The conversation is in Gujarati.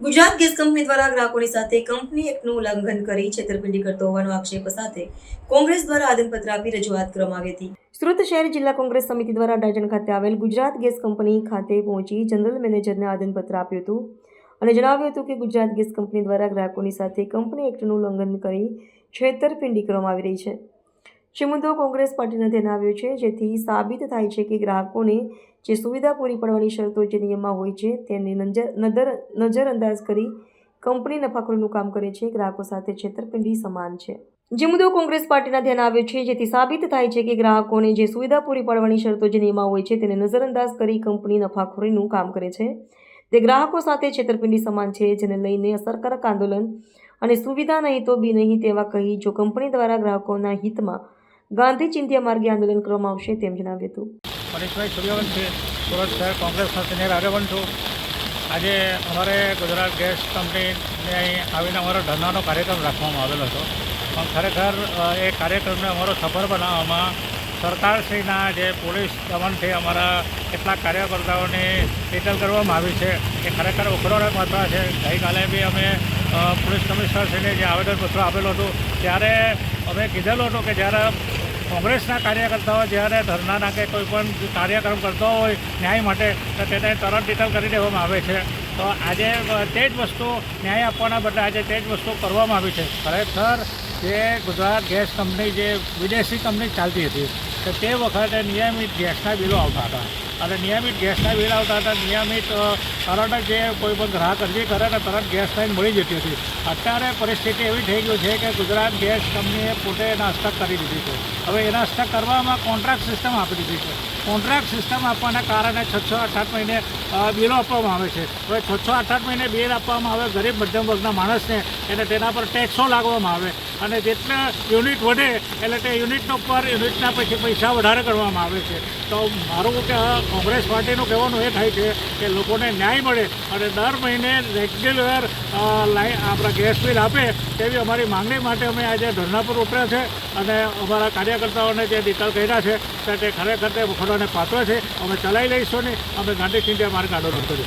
ગુજરાત ગેસ કંપની દ્વારા ગ્રાહકોની સાથે કંપની એક્ટનું ઉલ્લંઘન કરી છેતરપિંડી કરતો હોવાનો આક્ષેપ સાથે કોંગ્રેસ દ્વારા આદનપત્ર આપી રજૂઆત કરવામાં આવી હતી. સુરત શહેર જિલ્લા કોંગ્રેસ સમિતિ દ્વારા ડાજણ ખાતે આવેલ ગુજરાત ગેસ કંપની ખાતે પહોંચી જનરલ મેનેજરને આદનપત્ર આપ્યું હતું અને જણાવ્યું હતું કે ગુજરાત ગેસ કંપની દ્વારા ગ્રાહકોની સાથે કંપની એક્ટનું ઉલ્લંઘન કરી છેતરપિંડી કરવામાં આવી રહી છે. જે મુદ્દો કોંગ્રેસ પાર્ટીને ધ્યાન આવ્યો છે. જેથી સાબિત થાય છે કે ગ્રાહકોને જે સુવિધા પૂરી પાડવાની શરતો જે નિયમમાં હોય છે તેને નજર નજર નજરઅંદાજ કરી કંપની નફાખોરીનું કામ કરે છે. ગ્રાહકો સાથે છેતરપિંડી સમાન છે. જે મુદ્દો કોંગ્રેસ પાર્ટીના ધ્યાન આવ્યો છે. જેથી સાબિત થાય છે કે ગ્રાહકોને જે સુવિધા પૂરી પાડવાની શરતો જે નિયમમાં હોય છે, તેને નજરઅંદાજ કરી કંપની નફાખોરીનું કામ કરે છે. તે ગ્રાહકો સાથે છેતરપિંડી સમાન છે, જેને લઈને અસરકારક આંદોલન અને સુવિધા નહીં તો બી નહીં તેવા કહી જો કંપની દ્વારા ગ્રાહકોના હિતમાં ગાંધી ચિંધ્યા માર્ગે આંદોલન કરવામાં આવશે તેમ જણાવ્યું હતું. મનીષભાઈ સૂર્યવંશી, સુરત શહેર કોંગ્રેસના સિનિયર આગેવાન છું. આજે અમારે ગુજરાત ગેસ કંપનીને અહીં આવીને અમારો ધરનાનો કાર્યક્રમ રાખવામાં આવેલો હતો. પણ ખરેખર એ કાર્યક્રમને અમારો સફળ બનાવવામાં સરકારશ્રીના જે પોલીસ દમનથી અમારા કેટલાક કાર્યકર્તાઓની ડિટેલ કરવામાં આવી છે, એ ખરેખર ઉખડોને મહત્વ છે ગઈકાલે બી અમે પોલીસ કમિશનરશ્રીને જે આવેદનપત્ર આપેલું હતું, ત્યારે અમે કીધેલું હતું કે જ્યારે કોંગ્રેસના કાર્યકર્તાઓ જ્યારે ધરનાના કે કોઈ પણ કાર્યક્રમ કરતો હોય ન્યાય માટે, તો તેને તરત ડિટેલ કરી દેવામાં આવે છે. તો આજે તે જ વસ્તુ ન્યાય આપવાના બદલે આજે તે જ વસ્તુ કરવામાં આવી છે. ખરેખર જે ગુજરાત ગેસ કંપની, જે વિદેશી કંપની ચાલતી હતી, તો તે વખતે નિયમિત ગેસના બિલો આવતા હતા. અને નિયમિત ગેસના બિલ આવતા હતા, નિયમિત તરત જ કોઈ પણ ગ્રાહક અરજી કરે ને તરત ગેસ લાઈન મળી જતી હતી. અત્યારે પરિસ્થિતિ એવી થઈ ગઈ છે કે ગુજરાત ગેસ કંપનીએ પોતે એના હસ્તક કરી દીધી છે. હવે એના હસ્તક કરવામાં કોન્ટ્રાક્ટ સિસ્ટમ આપી દીધી છે. કોન્ટ્રાક્ટ સિસ્ટમ આપવાના કારણે છ છ આઠ આઠ મહિને બિલો આપવામાં આવે છે. હવે છ છ આઠ આઠ મહિને બિલ આપવામાં આવે, ગરીબ મધ્યમ વર્ગના માણસને એટલે તેના પર ટેક્સો લાગવામાં આવે. અને જેટલા યુનિટ વધે, એટલે તે યુનિટનો પર યુનિટના પછી પૈસા વધારે કરવામાં આવે છે. તો મારું કે કોંગ્રેસ પાર્ટીનું કહેવાનું એ થાય છે કે લોકોને ન્યાય મળે અને દર મહિને રેગ્યુલર આપણા ગેસ બિલ આપે તેવી અમારી માંગણી માટે અમે આજે ધરના પર ઉતર્યા છે અને અમારા કાર્યકર્તાઓને જે નિકાલ કર્યા છે, તે ખરેખર તે વખોડોને પાત્ર છે. અમે ચલાવી લઈશું નહીં. અમે ગાંધી ચિંતા માર્ગ આડો કરીશું